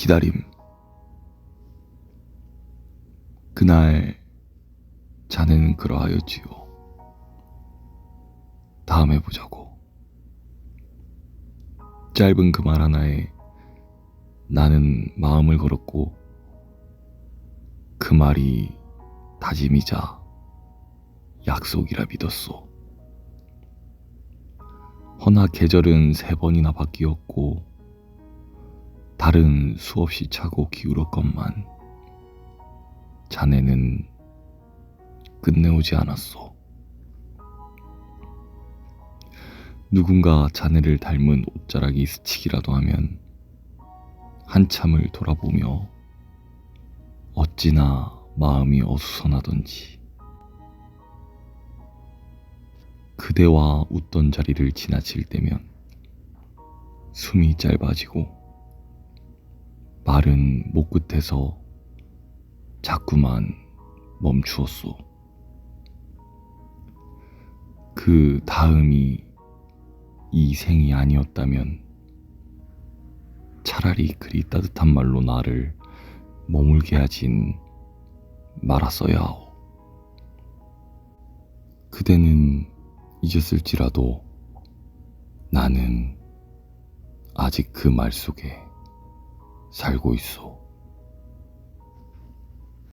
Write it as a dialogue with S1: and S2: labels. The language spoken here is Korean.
S1: 기다림. 그날 자네는 그러하였지요. 다음에 보자고. 짧은 그 말 하나에 나는 마음을 걸었고 그 말이 다짐이자 약속이라 믿었소. 허나 계절은 세 번이나 바뀌었고 달은 수없이 차고 기울었건만 자네는 끝내오지 않았소. 누군가 자네를 닮은 옷자락이 스치기라도 하면 한참을 돌아보며 어찌나 마음이 어수선하던지 그대와 웃던 자리를 지나칠 때면 숨이 짧아지고 말은 목 끝에서 자꾸만 멈추었소. 그 다음이 이 생이 아니었다면 차라리 그리 따뜻한 말로 나를 머물게 하진 말았어야 하오. 그대는 잊었을지라도 나는 아직 그 말 속에 살고 있어.